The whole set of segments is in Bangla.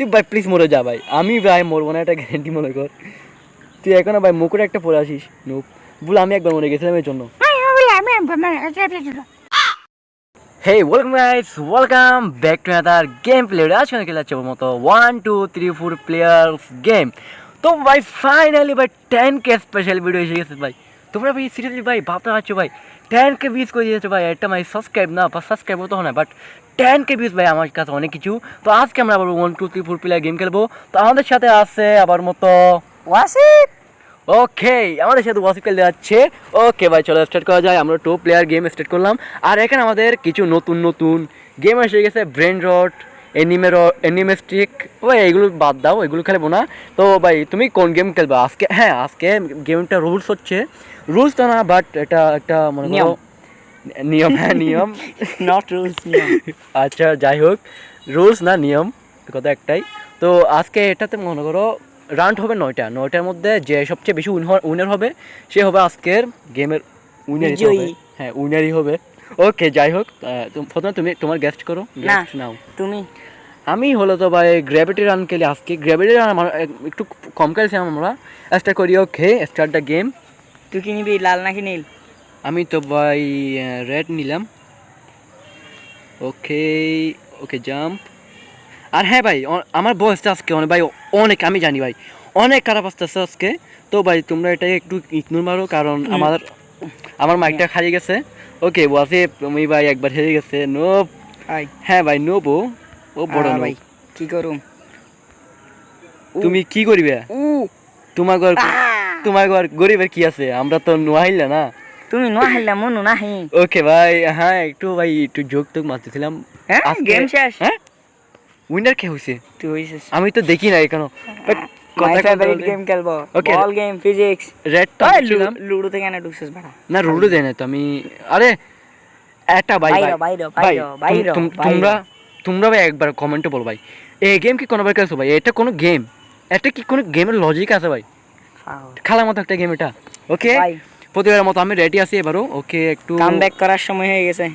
তুই ভাই প্লিজ মরে যা ভাই। আমি ভাই মরবো না এটা গ্যারেন্টি মনে কর। তুই এখনও ভাই মুকুট একটা পরে আসিস। নুপ বলে আমি একবার মরে গেছিলাম এর জন্য। Hey welcome guys welcome back to other game play আজকে খেলা মতো one two three four players game তো ভাই ফাইনালি ভাই টেন কে স্পেশাল ভিডিও এসে গেছে ভাই। তোমরা ভাই সিরিয়াসলি ভাই ভাবতে পারছ ভাই টেন কে ভিউজ করে দিয়েছ ভাই। একটা ভাই সাবস্ক্রাইব না বা সাবস্ক্রাইব তো হয় না বাট টেন কে ভিউজ ভাই আমার কাছে অনেক কিছু। তো আজকে আমরা আবার one two three four player game খেলব। তো আমাদের সাথে আছে আবার মতো ওয়াসিফ! ওকে আমাদের সাথে ওয়াসিফ খেলতে যাচ্ছে। ওকে ভাই চলো স্টার্ট করা যায়। আমরা টু প্লেয়ার গেম স্টার্ট করলাম। আর এখানে আমাদের কিছু নতুন নতুন গেম এসে গেছে। ব্রেন রট এনিমের এনিমেস্টিক ভাই এগুলো বাদ দাও এগুলো খেলব না। তো ভাই তুমি কোন গেম খেলবে? আজকে হ্যাঁ আজকে গেমটা রুলস হচ্ছে। রুলস তো না বাট এটা একটা মনে করো নিয়ম। নিয়ম হ্যাঁ নিয়ম। নট রুলস আচ্ছা যাই হোক রুলস না নিয়ম কথা একটাই। তো আজকে এটাতে মনে করো রাউন্ড হবে নয়টা। নয়টার মধ্যে যে সবচেয়ে বেশি উইনার হবে সে হবে আজকের গেমের বিজয়ী। হ্যাঁ উইনারই হবে। ওকে যাই হোক প্রথমে তুমি তোমার গেস্ট করো। না। নাও। তুমি। আমি হলো তো ভাই গ্র্যাভিটি রান খেলি আজকে। গ্র্যাভিটি রান আমার একটু কম খেলছিলাম আমরা। স্টার্ট করি ওকে স্টার্ট দ্য গেম তুই কি নিবি লাল নাকি নীল? আমি তো ভাই রেড নিলাম। ওকে ওকে জাম্প আর হ্যাঁ ভাই আমার বয়সটা আজকে অনেক ভাই অনেক আমি জানি ভাই অনেক খারাপ আসতেছে আজকে। তো ভাই তোমরা এটাকে একটু ইগনোর মারো কারণ আমার আমার মাইকটা খালি গেছে। ওকে ওয়াসিফ তুমি ভাই একবার হেরে গেছে। নো হ্যাঁ ভাই নোব ও। বড় ভাই কি করুম? তুমি কি করবে? তোমার ঘর তোমার ঘর গরিবের কি আছে? আমরা তো নোয়াইলা না। তুমি ন হাইলা মনু নাহি। ওকে ভাই হ্যাঁ একটু ভাই একটু যোগ টোক মারতেছিলাম। হ্যাঁ গেম শেষ। হ্যাঁ? উইনার কে হয়েছে তুই হইছিস। আমি তো দেখি না এখনও। মাই ফেভারিট গেম খেলব. বল গেম ফিজিক্স রেড তো লুডো থেকে না ঢুকছিস ভাড়া না রুলও দেয় না তো আমি। আরে একটা ভাই ভাই। বাইরো, বাইরো, ভাই বাইরো। তোমরা তোমরা ভাই একবার কমেন্টে বল ভাই। এই গেম কি কোনোবার খেলছো ভাই? এটা কোনো গেম এটা কি কোনো গেমের লজিক আছে ভাই? খেলার মতো একটা গেম এটা। ওকে ভাই প্রতিবারের মতো আমি রেডি আছি এবারও। ওকে একটু কাম ব্যাক করার সময় হয়ে গেছে।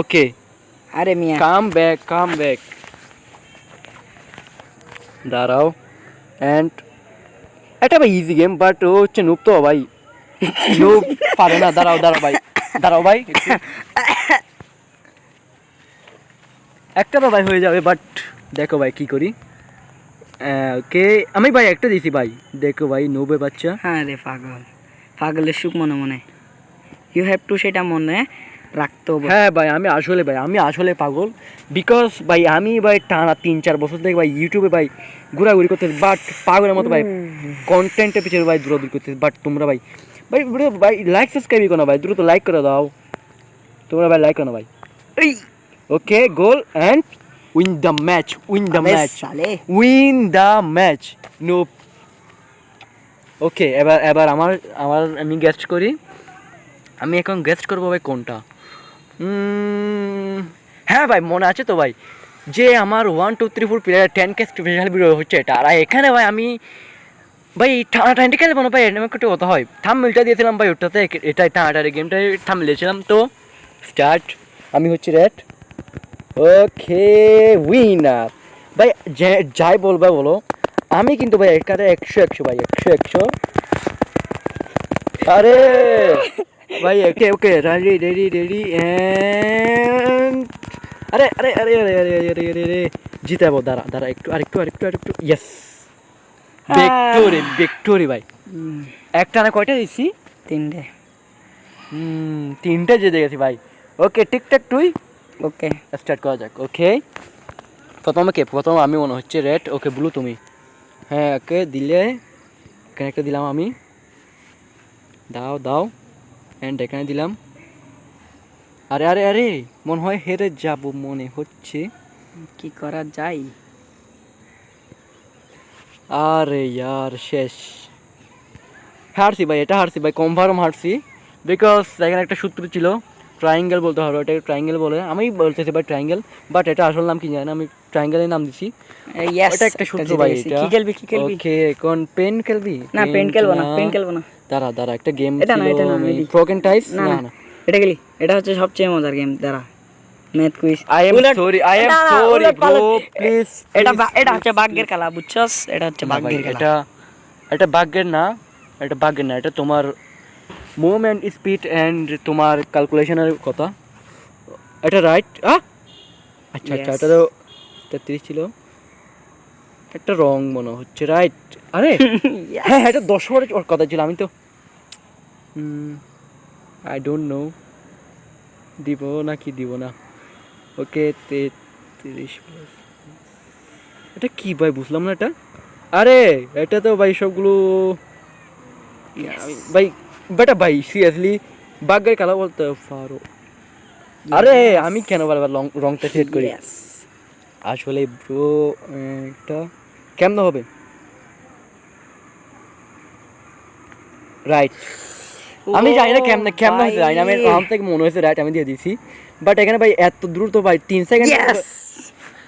ওকে। আরে মিয়া। কাম ব্যাক কাম ব্যাক দাঁড়াও। অ্যান্ড এটা ভাই ইজি গেম বাট ও হচ্ছে নুব তো ভাই। নুব পারে না। দাঁড়াও দাঁড়াও ভাই। দাঁড়াও ভাই। একটা তো ভাই হয়ে যাবে বাট দেখো ভাই কি করি। ওকে আমি ভাই একটা দিছি ভাই দেখো ভাই নোবে বাচ্চা হ্যাঁ রে পাগল পাগলের সুখ মনে মনে ইউ হ্যাভ টু সেটা মনে রাখতে হবে হ্যাঁ ভাই আমি আসলে ভাই আমি আসলে পাগল বিকজ ভাই আমি ভাই টানা তিন চার বছর থেকে ভাই ইউটিউবে ভাই ঘোরাঘুরি করতে বাট পাগলের মতো ভাই কন্টেন্টের পিছনে ভাই দূরাদূরি করতে বাট তোমরা ভাই ভাই ভাই লাইক সাবস্ক্রাইবই করো ভাই দ্রুত লাইক করে দাও তোমরা ভাই লাইক করো ভাই okay goal and win the match win the আবে ম্যাচ সালে win the match no okay এবার এবার আমার আমার আমি গেস্ট করি। আমি এখন গেস্ট করব ভাই কোনটা। উম, হ্যাঁ ভাই মনে আছে তো ভাই। যে আমার one two three four player ten কে স্পেশাল ভিডিও হচ্ছে এটা। আর এখানে ভাই আমি ভাই টানা টাইনটি খেলব না ভাই? এরকম একটু কথা হয়। থাম মিলটা দিয়েছিলাম ভাই ওটাতে এটা টানাটারি গেমটা থাম মিলেছিলাম তো স্টার্ট আমি হচ্ছে রেড ওকে উইনার ভাই যাই বলবে বলো। আমি কিন্তু ভাই একারে একশো একশো ভাই একশো একশো। আরে! ভাই okay okay ready ready ready আরে আরে আরে আরে আরে আরে আরে আরে আরে জিতাবো দাঁড়া দাঁড়া একটু আরেকটু আরেকটু আরেকটু ইয়েস ভিক্টোরি ভিক্টোরি ভাই। একটা না কয়টা দিচ্ছি তিনটে। হুম তিনটে জিতে গেছি ভাই। ওকে ঠিকঠাক তুই ওকে স্টার্ট করা যাক ওকে প্রথমে কে? প্রথম আমি মনে হচ্ছে রেড ওকে ব্লু তুমি। হ্যাঁ ওকে দিলে। এখানে একটা দিলাম আমি। দাও দাও। অ্যান্ড এখানে দিলাম। আরে আরে আরে মনে হয় হেরে যাব মনে হচ্ছে। কি করা যায়? আরে ইয়ার শেষ। হারছি ভাই এটা হারছি ভাই কনফার্ম হারছি। বিকজ এখানে একটা সূত্র ছিল। ট্রায়াঙ্গেল বলতে হবে এটা ট্রায়াঙ্গেল বলে। আমি বলতেছি ভাই ট্রায়াঙ্গেল বাট এটা আসল নাম কি জানি না আমি ট্রায়াঙ্গেলের নাম দিছি। এটা একটা সূত্র ভাই এটা। কি খেলবি কি খেলবি? ওকে এখন পেন খেলবি? না পেন খেলব না পেন খেলব না। দাঁড়া দাঁড়া একটা গেম এটা না, এটা না। ফ্রকেন টাইস না না এটা গেলি এটা হচ্ছে সবচেয়ে মজার গেম দাঁড়া। Math quiz I am sorry, I am sorry, bro. Please, এটা এটা হচ্ছে ভাগ্যের খেলা বুঝছস? এটা হচ্ছে ভাগ্যের খেলা। এটা এটা ভাগ্যের না এটা ভাগ্যের না এটা তোমার মুভমেন্ট স্পিড অ্যান্ড তোমার ক্যালকুলেশনের কথা। এটা রাইট আচ্ছা আচ্ছা এটা তো তেত্রিশ ছিল। একটা রং মনে হচ্ছে রাইট আরে! হ্যাঁ হ্যাঁ এটা দশ ওভারের ওর কথা ছিল আমি তো। আই ডোন্ট নো দিব না কি দিব না? ওকে তেত্রিশ এটা কি ভাই বুঝলাম না এটা। আরে এটা তো ভাই সবগুলো ভাই বেটা ভাই সিরিয়াসলি বাগ্যের খেলা বলতে পারো আরে আমি কেন বারবার লং- রংটা সেট করি? আসলে ব্রো এটা কেমন হবে? রাইট আমি জানি না কেমনে কেমন হয়েছে জানি আমি। আমার থেকে মনে হয়েছে রাইট আমি দিয়ে দিছি বাট এখানে ভাই এত দ্রুত ভাই তিন সেকেন্ড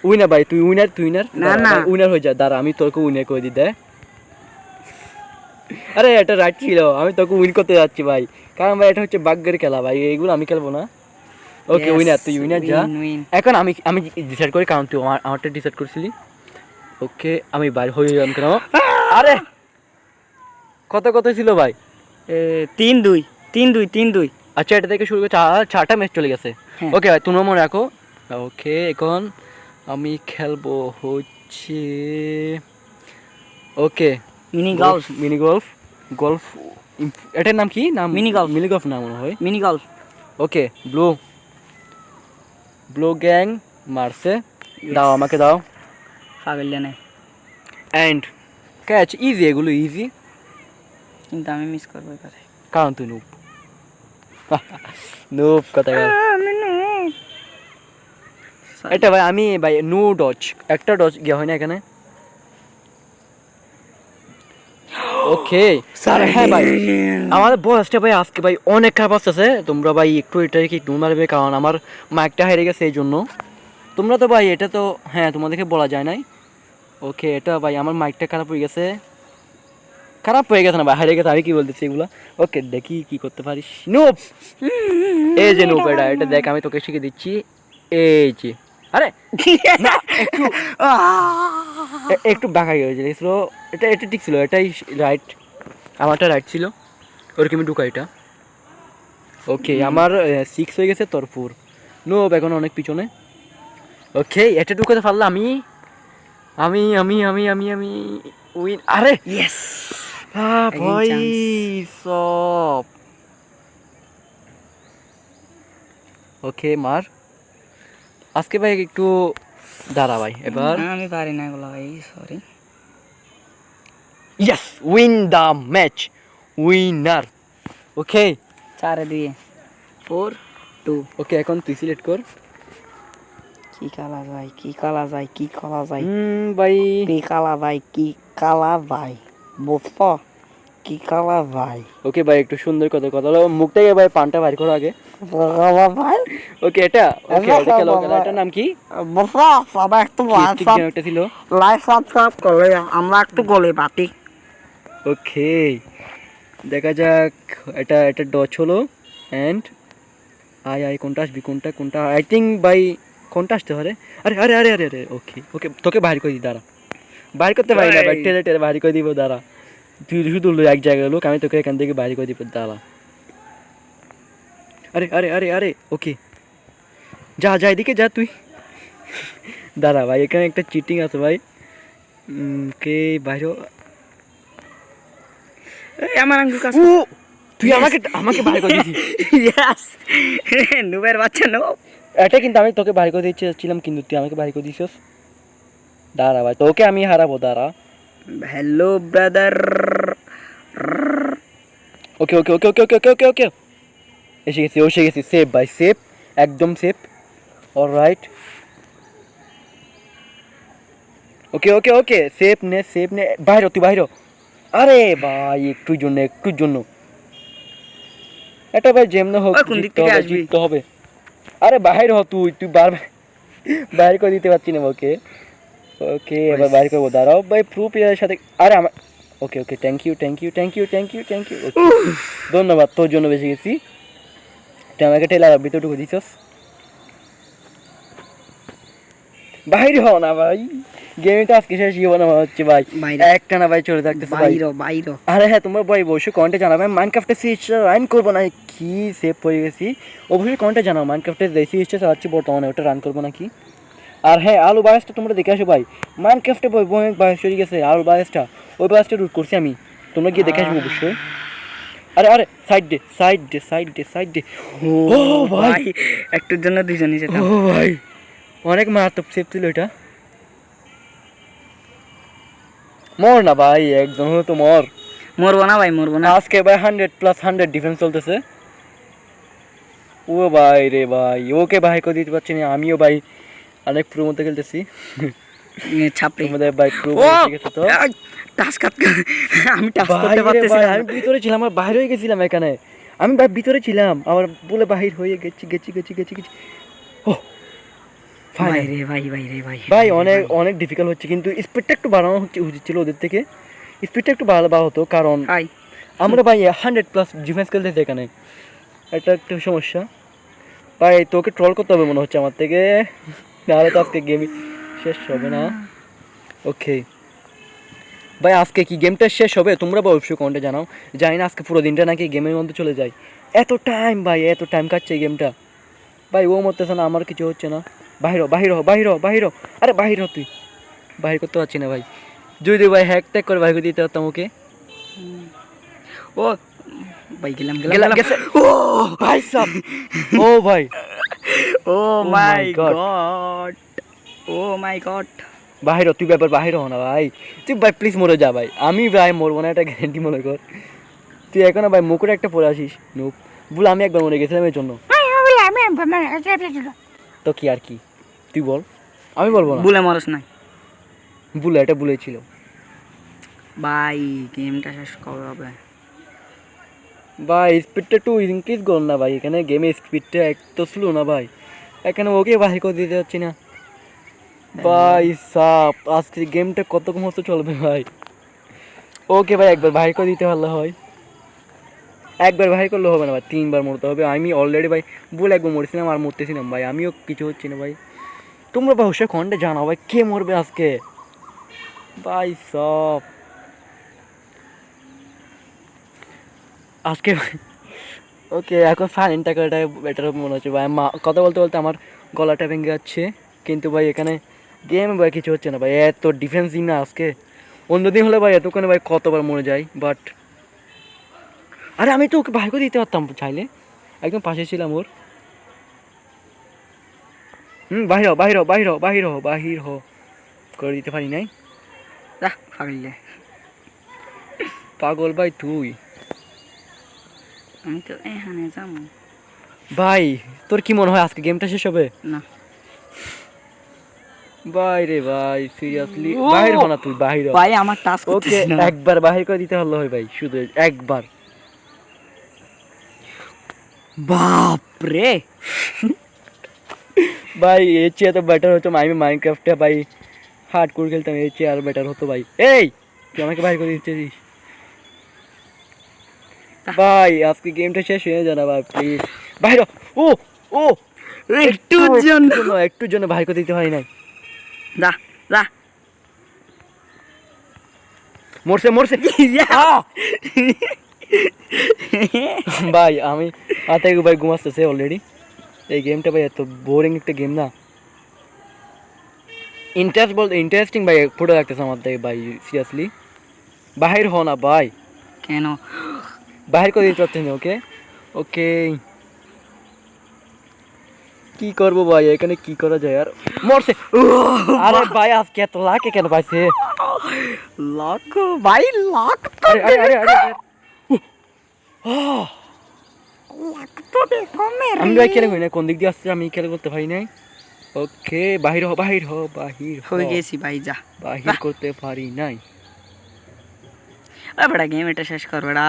উইনার ভাই তুই উইনার তুই উইনার না, না। উইনার হয়ে যা দাঁড়া আমি তোকে উইনার করে দিই দেয় আরে এটা রাইট ছিল। আমি তোকে উইন করতে যাচ্ছি ভাই। কারণ ভাই এটা হচ্ছে ভাগ্যের খেলা ভাই এইগুলো আমি খেলব না। ওকে উইনার তুই উইনার যা. এখন আমি আমি ডিসাইড করি কারণ তুই আমার আমারটা ডিসাইড করছিলি। ওকে আমি বাইরে হয়ে গেলাম কেন আরে! কত কত ছিল ভাই? তিন দুই তিন দুই তিন দুই। আচ্ছা এটা থেকে শুরু করে চার চারটা ম্যাচ চলে গেছে। হ্যাঁ। ওকে ভাই তোমরা মনে রাখো। ওকে এখন আমি খেলব হচ্ছে okay mini golf. Mini golf golf এটার নাম কি? নাম Mini golf. মিনি গলফ না মনে হয়। Mini golf. Okay blue. Blue gang মারছে। দাও আমাকে দাও। পাগল জানে। অ্যান্ড ক্যাচ ইজি এগুলো ইজি কিন্তু আমি মিস করব এবারে কারণ তুই নুপ নুপ কথা এটা ভাই আমি ভাই নো ডচ একটা ডচ গিয়ে হয় না এখানে? ওকে আরে হ্যাঁ ভাই আমাদের বয়সটা ভাই আজকে ভাই অনেক খারাপ আসতেছে তোমরা ভাই একটু এটাকে একটু মারবে কারণ আমার মাইকটা হেরে গেছে এই জন্য তোমরা তো ভাই এটা তো হ্যাঁ তোমাদেরকে বলা যায় নাই। ওকে এটা ভাই আমার মাইকটা খারাপ হয়ে গেছে। খারাপ হয়ে গেছে না ভাই হারিয়ে গেছে আমি কি বলতেছি এগুলা? ওকে দেখি কি করতে পারিস নোপ এই যে নোপ এটা এটা দেখ আমি তোকে শিখে দিচ্ছি। এই যে। আরে! না একটু একটু বাঁকা গিয়ে গেছিল এটা এটা ঠিক ছিল এটাই রাইট আমারটা রাইট ছিল। ওরকম ঢুকা এটা। ওকে আমার সিক্স হয়ে গেছে তোর ফোর নো এখন অনেক পিছনে। ওকে এটা ঢুকাতে পারলাম আমি আমি আমি আমি আমি আমি উইন আরে! ইয়েস Again boy, ওকে মার। আজকে ভাই একটু দাঁড়া ভাই এবার আমি পারি না এগুলো ভাই sorry yes win the match winner okay চারে দুই ফোর টু ওকে এখন তুই সিলেক্ট কর। কি কালা যায় কি কালা যায় কি কালা যায়। ভাই। কি কালা ভাই কি কালা ভাই বুঝছ? কি কালা ভাই? ওকে ভাই একটু সুন্দর কথা কথা হলো মুখ থেকে ভাই পানটা বাইর করো আগে। কালা ভাই? ওকে এটা? ওকে এটা খেলো বাবা। খেলো এটার নাম কি? বুঝছ সবাই একটু লাইভ ছিল। লাইভ সাবস্ক্রাইব করে আমরা একটু গলে বাটি ওকে দেখা যাক এটা এটা ডচ হলো অ্যান্ড আয় আয় কোনটা আসবি কোনটা কোনটা? আই থিঙ্ক বাই কোনটা আসতে পারে? আরে আরে আরে আরে আরে ওকে ওকে তোকে বাইর করে দিই দাঁড়া। বাইর করতে পারি না ভাই। টেলে টেলে বাইর করে দিব দাঁড়া। তুই শুধু এক জায়গায় লোক আমি তোকে এখান থেকে বাইর করে দিব দাঁড়া। আরে আরে আরে আরে ওকে। যা যা এদিকে যা তুই। দাঁড়া ভাই এখানে একটা চিটিং আছে ভাই। কে বাইরে? আমার আঙ্গুল কাছে। তুই আমাকে আমাকে বাইর করে দিয়েছিস। ইয়েস নুবের বাচ্চা নো। এটা কিন্তু আমি তোকে বাইর করে দিতে কিন্তু তুই আমাকে বাইর করে দিছিস দাঁড়া ভাই তোকে আমি হারাবো দাঁড়া। Hello brother okay okay okay okay okay okay okay ওকে এসে গেছি এসে গেছি সেফ ভাই সেফ একদম safe alright okay okay okay safe নে সেফ নে বাইরে তুই বাইরে। আরে ভাই একটুর জন্য একটুর জন্য। এটা ভাই যেমন হোক? জিততে হবে আরে বাইরে হ তুই তুই বারবার বাইরে করে দিতে পারছি না ওকে। ওকে এবার বাইরে করব দাঁড়াও ভাই প্রো প্লেয়ারের সাথে আরে আমার okay okay thank you thank you thank you thank you thank you ধন্যবাদ তোর জন্য বেশি গেছি। তুই আমাকে ঠেলা ভিতরে ঢুকে দিছস। বাইরে হও না ভাই। গেমটা আজকে শেষ জীবন আমার হচ্ছে ভাই। একটা না ভাই চলে থাকতেছে ভাই। বাইরো বাইরো। আরে হ্যাঁ তোমরা ভাই অবশ্যই কমেন্টে জানাবে মাইনক্রাফটে সিরিজ রান করব না? কি সেভ হয়ে গেছি? অবশ্যই কমেন্টে জানাও মাইনক্রাফটে যে সিরিজটা চালাচ্ছি বর্তমানে ওটা রান করব নাকি? আর হ্যাঁ আলু বায়াসটা তোমরা দেখে আসো ভাই। মাইনক্রাফটে বই অনেক বায়াস হয়ে গেছে আলু বায়াসটা ওই বায়াসটা রুট করছি আমি। তোমরা গিয়ে দেখে আসবে অবশ্যই। আরে আরে side day side day side day side day ও ভাই। একটুর জন্য দুজনই যেতাম। ও ভাই অনেক মারাত্মক সেভ ছিল এটা। মর না ভাই একদম হলো তো মর। মরবো না ভাই মরবো না। আজকে ভাই হান্ড্রেড প্লাস হান্ড্রেড ডিফেন্স চলতেছে। ও ভাই রে ভাই ওকে ভাই করে দিতে পারছি না আমিও ভাই অনেক প্রো মধ্যে খেলতেছি। ছাপড়ি। তোমাদের ভাই প্রো ও! তো? টাস কাট আমি টাস করতে পারতেছি আমি ভিতরে ছিলাম আমার বাইরে হয়ে গেছিলাম এখানে। আমি ভাই ভিতরে ছিলাম আবার বলে বাহির হয়ে গেছি গেছি গেছি গেছি গেছি। ও! ভাই রে ভাই ভাই রে ভাই। ভাই অনেক অনেক ডিফিকাল্ট হচ্ছে কিন্তু স্পিডটা একটু বাড়ানো হচ্ছে উচিত ছিল ওদের থেকে। স্পিডটা একটু ভালো হতো কারণ আমরা ভাই হান্ড্রেড প্লাস ডিফেন্স খেলতেছি এখানে। এটা একটা সমস্যা। ভাই তোকে ট্রল করতে হবে মনে হচ্ছে আমার থেকে। নাহলে তো আজকে গেমই শেষ হবে না। ওকে। ভাই আজকে কি গেমটা শেষ হবে? তোমরা বা অবশ্যই কমেন্টে জানাও। জানি না আজকে পুরো দিনটা নাকি গেমের মধ্যে চলে যায়। এত টাইম ভাই এত টাইম কাটছে এই গেমটা ভাই ও মরতেছে না আমার কিছু হচ্ছে না। বাহির বাহির বাহির বাহির আরে বাহির তুই। বাহির করতে পারছি না ভাই। যদি ভাই হ্যাক ট্যাক করে বাহির দিতে পারতাম ওকে। ও ভাই গেলাম গেলাম। ও ভাই সাব। ও ভাই। ও my my God. God oh my God বাহির হ, তুই ব্যাপার বাহির হ না ভাই। তুই ভাই প্লিজ মরে যা ভাই। আমি ভাই মরবো না এটা গ্যারেন্টি মনে কর। তুই এখনও ভাই মুকুট একটা পরে আসিস নুপ বলে আমি একবার মরে গেছিলাম এর জন্য। তো কি আর কি? তুই বল। আমি বলব না। ভুলে মরস নাই। বুলে এটা বুলে ছিল। ভাই গেমটা শেষ কবে হবে? ভাই স্পিডটা একটু ইনক্রিজ কর না ভাই। এখানে গেমের স্পিডটা একটু স্লো না ভাই। এখানে ওকে বাহির করে দিতে যাচ্ছি না। ভাই সাপ, আজকে গেমটা কত মতো চলবে ভাই। ওকে ভাই একবার বাহির করে দিতে পারলে হয়। একবার বাহির করলে হবে না ভাই, তিনবার মরতে হবে। আমি অলরেডি ভাই বলে একবার মরেছিলাম আর মরতেছিলাম ভাই, আমিও কিছু হচ্ছে না ভাই। তোমরা ভাই অবশ্যই কন্টে জানাও ভাই, কে মরবে আজকে? ভাই সব আজকে ওকে, এখন সাইলেন্ট টাকাটা বেটার মনে হচ্ছে। ভাই, মা, কথা বলতে বলতে আমার গলাটা ভেঙে যাচ্ছে। কিন্তু ভাই, এখানে গেম ভাই কিছু হচ্ছে না। ভাই, এত ডিফেন্সিভ না আজকে। অন্যদিন হলে ভাই, এতক্ষণে ভাই কতবার মরে যাই বাট আরে, আমি তো ওকে করে দিতে পারতাম চাইলে। একদম পাশে ছিলাম ওর। হুম, বাহির বাহির বাহির বাহির হও বাহির হও। করে দিতে পারি নাই। পাগলে পাগল ভাই তুই। আমি তো এখানে যাব ভাই তোর কি মনে হয় আজকে গেমটা শেষ হবে? না। ভাই রে ভাই সিরিয়াসলি ও! বাহির হ তুই বাহির ভাই আমার টাচ ওকে একবার বাহির করে দিতে হলো হয় ভাই শুধু একবার। বাপ রে ভাই এর চেয়ে তো বেটার হতো আমি মাইনক্রাফটে ভাই হার্ড করে খেলতাম এর চেয়ে আর বেটার হতো ভাই। এই তুই আমাকে বাহির করে দিতেছিস ভাই আজকে গেমটা শেষ হয়ে যাবে না ভাই প্লিজ হ। ও ও একটুর জন্য একটুর জন্য করে দিতে হয় নাই। যা যা। মরছে মরছে। ভাই আমি হাতে ভাই ঘুমাচ্ছে অলরেডি এই গেমটা ভাই এত বোরিং একটা গেম না। ইন্টারেস্ট বলতে ইন্টারেস্টিং ভাই ফুটে লাগতেছে আমার ভাই সিরিয়াসলি বাহির হ না ভাই। কেন? বাহির করে দিতে পারছেন ওকে ওকে কি করব ভাই এখানে কি করা যায় আর? মরছে। আরে ভাই আজকে এত লাকে কেন পাইছে। লক ভাই তো আরে আমি ভাই খেলে করি না কোন দিক দিয়ে আসছে আমি খেলে করতে পারি নাই। ওকে বাহির হ বাহির হ বাহির। হয়ে গেছি ভাই যা। বাহির করতে পারি নাই। বেটা গেম এটা শেষ কর বেটা।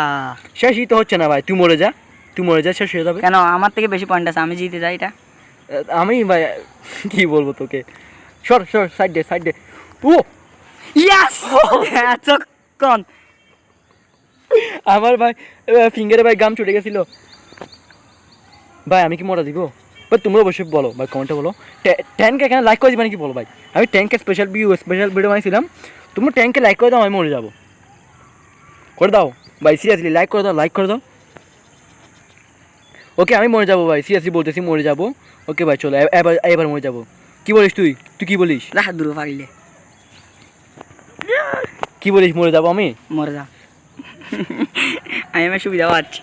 শেষই তো হচ্ছে না ভাই তুই মরে যা তুই মরে যা শেষ হয়ে যাবে। কেন আমার থেকে বেশি পয়েন্ট আছে আমি জিতে যাই এটা? আমি ভাই কি বলব তোকে? সর সর সাইড দে সাইড দে। ও! ইয়াস এতক্ষণ আমার ভাই ফিঙ্গারে ভাই গাম ছুটে গেছিল। ভাই আমি কি মরা দিব? ভাই তোমরা অবশ্যই বলো ভাই কমেন্টে বলো। ট্যানকে এখানে লাইক করে দিবে নাকি বলো ভাই? আমি ট্যাঙ্কে স্পেশাল ভিউ স্পেশাল ভিডিও বানিয়েছিলাম। তোমরা ট্যাঙ্কে লাইক করে দাও আমি মরে যাব। করে দাও ভাই সিরিয়াসলি লাইক করে দাও লাইক করে দাও। ওকে আমি মরে যাব ভাই সিরিয়াসলি বলতেছি মরে যাব। ওকে ভাই চলো এবার এবার মরে যাব। কি বলিস তুই? তুই কি বলিস? রাহ দূর পাগলে। কি বলিস মরে যাব আমি? মরে যা। আমি আমার সুবিধা পাচ্ছি।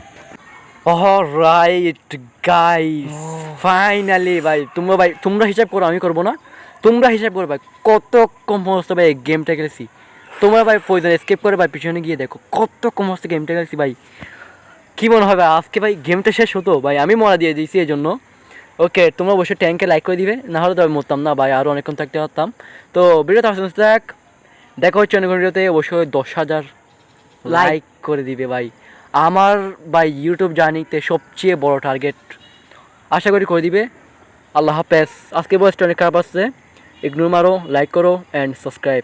রাইট গাইস ফাইনালি ভাই তোমরা ভাই তোমরা হিসাব করো আমি করব না। তোমরা হিসাব করো ভাই কত কম সমস্ত ভাই গেমটা খেলেছি। তোমরা ভাই প্রয়োজন স্কেপ করে ভাই পিছনে গিয়ে দেখো কত কম সমস্ত গেমটা খেলেছি ভাই। কী মনে হয় ভাই আজকে ভাই গেমটা শেষ হতো? ভাই আমি মরা দিয়ে দিয়েছি এই জন্য ওকে তোমরা অবশ্যই ট্যাঙ্কে লাইক করে দিবে না হলে তো আমি মরতাম না ভাই আরও অনেকক্ষণ থাকতে পারতাম। তো ভিডিওতে আসতে দেখ দেখা হচ্ছে অনেক ভিডিওতে অবশ্যই দশ হাজার লাইক করে দিবে ভাই। আমার ভাই ইউটিউব জার্নিতে সবচেয়ে বড় টার্গেট আশা করি করে দিবে। আল্লাহ হাফেজ। আজকে বয়সটা অনেক খারাপ আসছে ইগনোর মারো লাইক করো অ্যান্ড সাবস্ক্রাইব